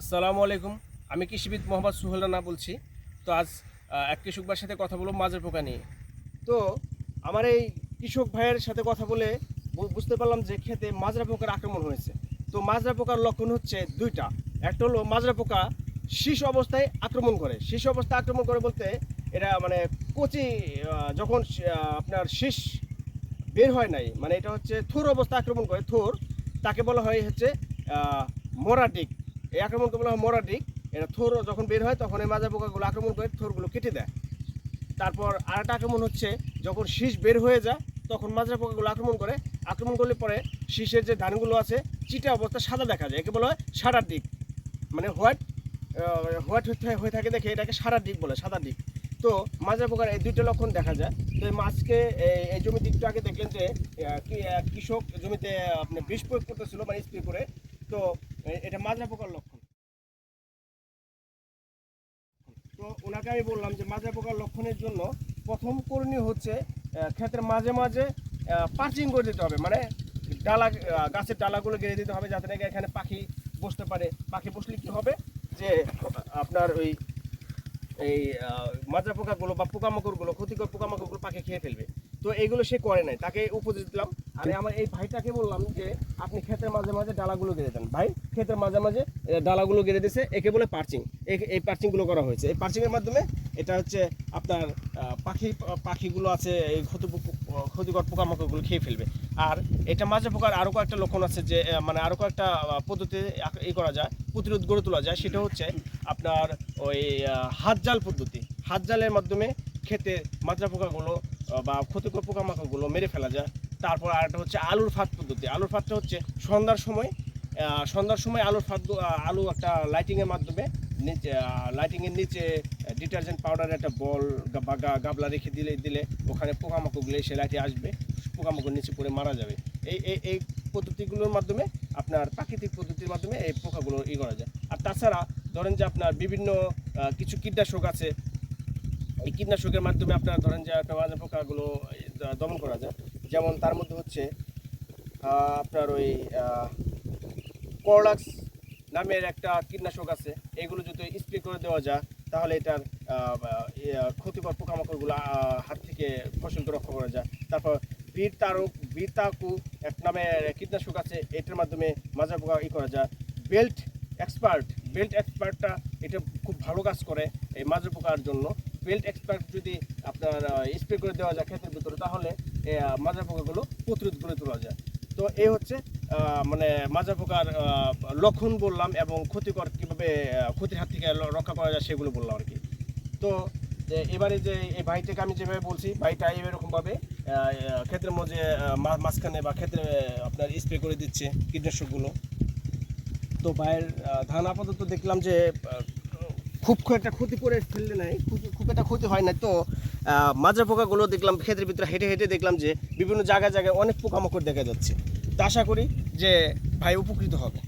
আসসালামু আলাইকুম। আমি কৃষিবিদ মোহাম্মদ সুহেল রানা বলছি। তো আজ এক কৃষক ভাইয়ের সাথে কথা বলব মাছের পোকা নিয়ে। তো আমার এই কৃষক ভাইয়ের সাথে কথা বলে বুঝতে পারলাম যে খেতে মাজরা পোকার আক্রমণ হয়েছে। তো মাজরা পোকার লক্ষণ হচ্ছে দুইটা। একটা হলো মাজরা পোকা শীষ অবস্থায় আক্রমণ করে। শীষ অবস্থায় আক্রমণ করে বলতে এটা মানে কচি যখন আপনার শীষ বের হয় নাই মানে এটা হচ্ছে থোর অবস্থায় আক্রমণ করে। থোর, তাকে বলা হয় হচ্ছে মোরাটিক এই আক্রমণকে বলা হয় মোরাটিক এটা থোর যখন বের হয়, তখন এই মাজা পোকাগুলো আক্রমণ করে থোরগুলো কেটে দেয়। তারপর আরেকটা আক্রমণ হচ্ছে, যখন শীষ বের হয়ে যায়, তখন মাজরা পোকাগুলো আক্রমণ করে। আক্রমণ করলে পরে শীষের যে ধানগুলো আছে, চিটা অবস্থা সাদা দেখা যায়। একে বলা হয় সাদা দিক। মানে হোয়াইট হোয়াইট হয়ে থাকে দেখে এটাকে সাদা দিক বলে সাদা দিক। তো মাজরা পোকার এই দুইটা লক্ষণ দেখা যায়। তো এই মাছকে, এই- জমিতে একটু আগে দেখলেন যে কৃষক জমিতে আপনি বিষ প্রয়োগ করতেছিল মানে স্প্রে করে। তো এটা মাজরা পোকার লক্ষণ? তো ওনাকে আমি বললাম যে মাজরা পোকার লক্ষণের জন্য প্রথম করণীয় হচ্ছে ক্ষেতের মাঝে মাঝে পার্চিং করে দিতে হবে। মানে ডালা গাছের ডালাগুলো গেড়ে দিতে হবে যাতে নাকি এখানে পাখি বসতে পারে। পাখি বসলে কি হবে? যে আপনার ওই, এই মাজরা পোকাগুলো বা পোকামাকড়গুলো, ক্ষতিকর পোকামাকড়গুলো পাখি খেয়ে ফেলবে। তো এইগুলো সে করে নাই, তাকে উপদেশ দিলাম। আর আমার এই ভাইটাকে বললাম যে, আপনি ক্ষেতের মাঝে মাঝে ডালাগুলো গেড়ে দেন। ভাই, ক্ষেতের মাঝে মাঝে ডালাগুলো গেড়ে দিয়েছে একে বলে পার্চিং। এই- পার্চিংগুলো করা হয়েছে। এই পার্চিংয়ের মাধ্যমে এটা হচ্ছে আপনার পাখি, পাখিগুলো আছে, এই ক্ষতি ক্ষতিকর পোকামাকড়গুলো খেয়ে ফেলবে। আর এটা মাঝে পোকার আরও কয়েকটা লক্ষণ আছে যে মানে আরও কয়েকটা পদ্ধতি ই করা যায়, প্রতিরোধ গড়ে তোলা যায়। সেটা হচ্ছে আপনার ওই হাত জাল পদ্ধতি। হাত জালের মাধ্যমে খেতে, মাজরা পোকাগুলো বা ক্ষতিকর পোকামাকড়গুলো মেরে ফেলা যায়। তারপর আরেকটা হচ্ছে আলুর ফাঁদ পদ্ধতি। আলুর ফাঁদটা হচ্ছে সন্ধ্যার সময় সন্ধ্যার সময় আলুর ফাঁদ আলু একটা লাইটিংয়ের মাধ্যমে নিচে লাইটিংয়ের নিচে ডিটারজেন্ট পাউডারের একটা বল বা গাবলা রেখে দিলে দিলে ওখানে পোকামাকড়গুলো এসে লাইটে আসবে, পোকামাকড় নিচে পড়ে মারা যাবে। এই এই এই পদ্ধতিগুলোর মাধ্যমে আপনার প্রাকৃতিক পদ্ধতির মাধ্যমে এই পোকাগুলো ই করা যায়। আর তাছাড়া ধরেন যে আপনার বিভিন্ন কিছু কীটনাশক আছে এই কীটনাশকের মাধ্যমে আপনার ধরেন যে একটা মাজা পোকাগুলো দমন করা যায়। যেমন তার মধ্যে হচ্ছে আপনার ওই করলাক্স নামের একটা কীটনাশক আছে। এগুলো যদি স্প্রে করে দেওয়া যায়, তাহলে এটার ক্ষতিকর পোকামাকড়গুলো হাত থেকে ফসলকে রক্ষা করা যায়। তারপর বীর তারক বীর এক নামের কীটনাশক আছে, এটার মাধ্যমে মাজা পোকা ই করা যায়। বেল্ট এক্সপার্ট, বেল্ট এক্সপার্টটা এটা খুব ভালো কাজ করে এই মাজা পোকার জন্য। বেল্ট এক্সপার্ট যদি আপনার স্প্রে করে দেওয়া যায় ক্ষেতের ভিতরে তাহলে মাজা পোকাগুলো প্রতিরোধ করে তোলা যায়। তো এই হচ্ছে মানে মাজা পোকার লক্ষণ বললাম এবং ক্ষতিকর কীভাবে ক্ষতির হাত থেকে রক্ষা করা যায় সেগুলো বললাম আর কি। তো এবারে যে এই ভাইটাকে আমি যেভাবে বলছি ভাইটা এরকমভাবে আহ, ক্ষেতের মধ্যে মাঝখানে বা ক্ষেত্রে আপনার স্প্রে করে দিচ্ছে কীটনাশকগুলো। তো ভাইয়ের ধান আপাতত দেখলাম যে খুব খুব একটা ক্ষতি করে ফেললে নাই, খুব- খুব একটা ক্ষতি হয় না তো মাজরা পোকাগুলো দেখলাম, ক্ষেতের ভিতরে হেঁটে হেঁটে দেখলাম যে বিভিন্ন জায়গায় জায়গায় অনেক পোকামাকড় দেখা যাচ্ছে। তো আশা করি যে ভাই উপকৃত হবে।